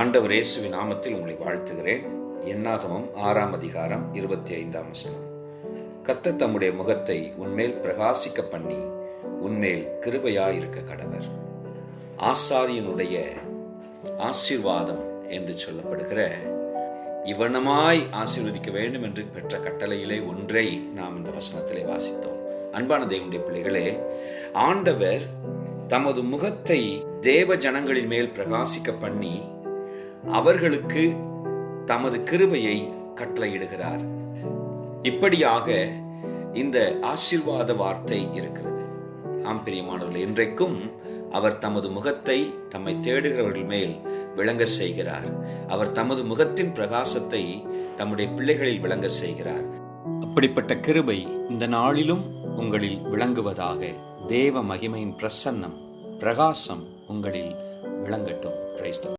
ஆண்டவர் இயேசுவின் நாமத்தில் உங்களை வாழ்த்துகிறேன். எண்ணாகமம் ஆறாம் அதிகாரம் இருபத்தி ஐந்தாம் வசனம். கத்த தம்முடைய முகத்தை உன்மேல் பிரகாசிக்க பண்ணி உன்மேல் கிருபையாயிருக்க கடவர். ஆசாரியனுடைய ஆசீர்வாதம் என்று சொல்லப்படுகிற இவனமாய் ஆசீர்வதிக்க வேண்டும் என்று பெற்ற கட்டளையிலே ஒன்றை நாம் இந்த வசனத்திலே வாசித்தோம். அன்பான தேவனுடைய பிள்ளைகளே ஆண்டவர் தமது முகத்தை தேவ ஜனங்களின் மேல் பிரகாசிக்க பண்ணி அவர்களுக்கு தமது கிருபையை கட்டளையிடுகிறார். இப்படியாக இந்த ஆசீர்வாத வார்த்தை இருக்கிறது. ஆம் பிரியமானவர்கள் இன்றைக்கும் அவர் தமது முகத்தை தம்மை தேடுகிறவர்கள் மேல் விளங்க செய்கிறார். அவர் தமது முகத்தின் பிரகாசத்தை தம்முடைய பிள்ளைகளில் விளங்க செய்கிறார். அப்படிப்பட்ட கிருபை இந்த நாளிலும் உங்களில் விளங்குவதாக தேவ மகிமையின் பிரசன்னம் பிரகாசம் உங்களில் விளங்கட்டும். கிரைஸ்தவ